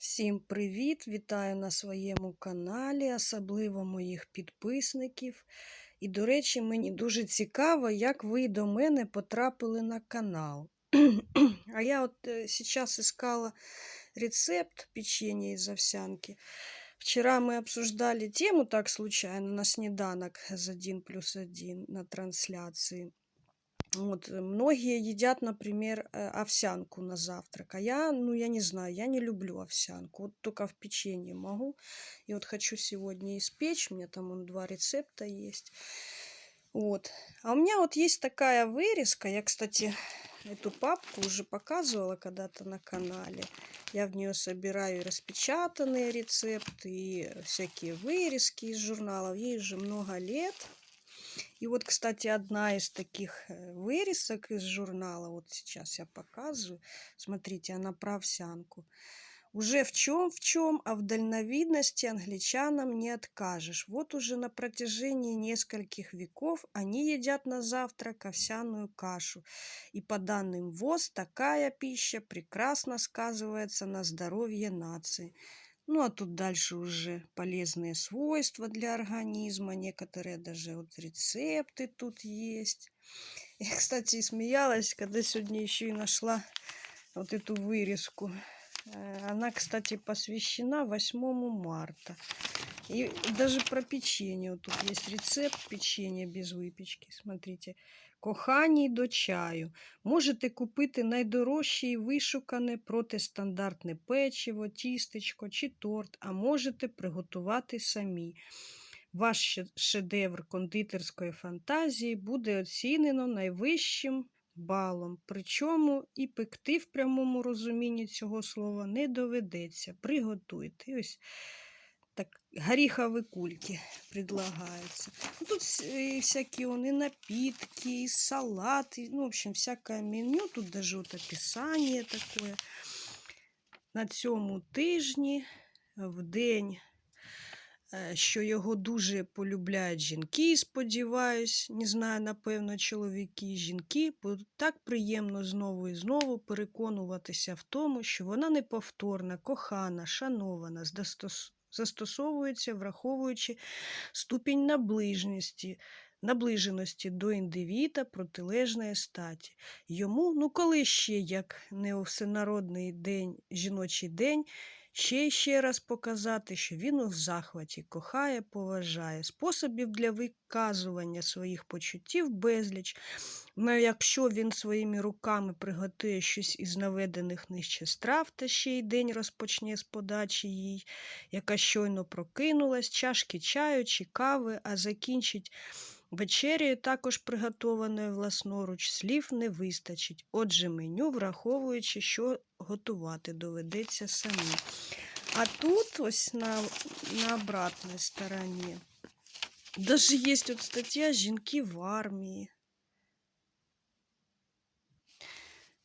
Всім привіт! Вітаю на своєму каналі, особливо моїх підписників. І, до речі, мені дуже цікаво, як ви до мене потрапили на канал. А я от зараз искала рецепт печенья из овсянки. Вчера мы обсуждали тему так случайно на снеданок с 1 плюс 1 на трансляции. Вот, э, многие едят, например, э, овсянку на завтрак, а я, ну, я не знаю, я не люблю овсянку, вот только в печенье могу. И вот хочу сегодня испечь, у меня там вон, два рецепта есть. Вот. А у меня вот есть такая вырезка, я, кстати, эту папку уже показывала когда-то на канале. Я в нее собираю распечатанные рецепты, и всякие вырезки из журналов. Ей уже много лет. И вот, кстати, одна из таких э, вырезок из журнала, вот сейчас я показываю, смотрите, она про овсянку. Уже в чем, в чем, а в дальновидности англичанам не откажешь. Вот уже на протяжении нескольких веков они едят на завтрак овсяную кашу. И по данным ВОЗ, такая пища прекрасно сказывается на здоровье нации. Ну, а тут дальше уже полезные свойства для организма. Некоторые даже вот рецепты тут есть. Я, кстати, смеялась, когда сегодня еще и нашла вот эту вырезку. Э, Она, кстати, посвящена 8 марта. И даже про печенье. Тут есть рецепт печенья без выпечки. Смотрите. Коханій до чаю. Можете купити найдорожче і вишукане протистандартне печиво, тістечко чи торт, а можете приготувати самі. Ваш шедевр кондитерської фантазії буде оцінено найвищим балом. Причому і пекти в прямому розумінні цього слова не доведеться. Приготуйте. Ось горіхові кульки предлагаються. Ну, Тут всякі он, и напитки, и салат, и, ну, в общем, всякое меню. Тут даже вот описание такое. На цьому тижні, в день, е, що його дуже полюбляють жінки, сподіваюсь, не знаю, напевно, чоловіки, і жінки, бо так приємно знову і знову переконуватися в тому, що вона неповторна, кохана, шанована, здастос- застосовується, враховуючи ступінь наближеності, наближеності до індивіда протилежної статі. Йому, ну коли ще, як не всенародний день, жіночий день, ще ще раз показати, що він у захваті, кохає, поважає. Способів для виказування своїх почуттів безліч. Ну, якщо він своїми руками приготує щось із наведених нижче страв, та ще й день розпочне з подачі їй, яка щойно прокинулась, чашки чаю чи кави, а закінчить вечерею, також приготованою власноруч, слів не вистачить. Отже, меню, враховуючи, що готувати доведеться самі. А тут, ось на, на обратній стороні, даже є от стаття Жінки в армії.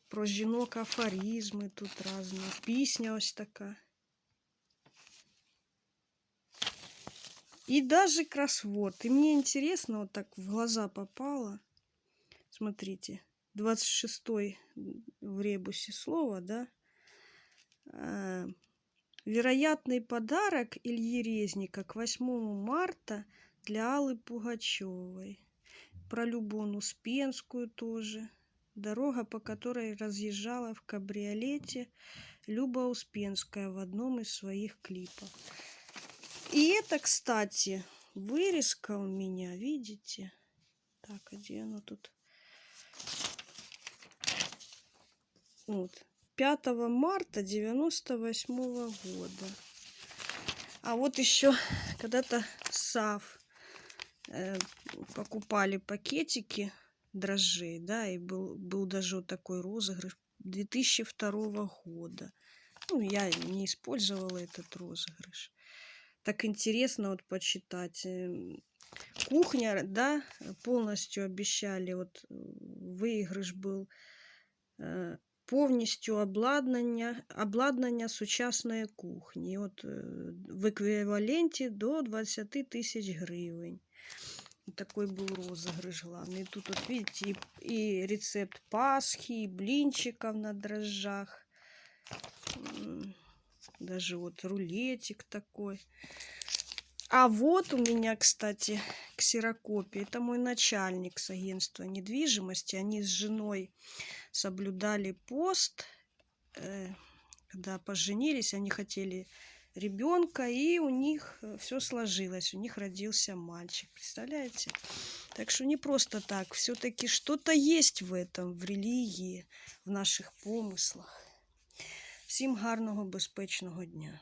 Про жінок афоризми тут різні. Пісня ось така. И даже кроссворд. И мне интересно, вот так в глаза попало. Смотрите, 26 в ребусе слова, да? А, Вероятный подарок Ильи Резника к 8 марта для Аллы Пугачевой. Про Любовь Успенскую тоже. Дорога, по которой разъезжала в кабриолете Люба Успенская в одном из своих клипов. И это, кстати, вырезка у меня, видите? Так, а где оно тут? Вот. 5 марта 98 года. А вот еще когда-то САВ э, покупали пакетики дрожжей, да, и был, был даже вот такой розыгрыш 2002 года. Ну, я не использовала этот розыгрыш так интересно вот почитать. Эм, Кухня, да, полностью обещали, вот э, выигрыш был э, повністю обладнання, обладнання сучасної кухні. І От е, в еквіваленті до 20 тисяч гривень. Такой был розыгрыш главный. И тут, вот видите, и, и рецепт пасхи, и блинчиков на дрожжах. М, Даже вот рулетик такой. А вот у меня, кстати, ксерокопия. Это мой начальник с агентства недвижимости. Они с женой соблюдали пост. э, Когда поженились, они хотели ребенка, и у них все сложилось. У них родился мальчик. Представляете? Так что не просто так. Все-таки что-то есть в этом, в релігії, в наших помислах. Всім гарного, безпечного дня.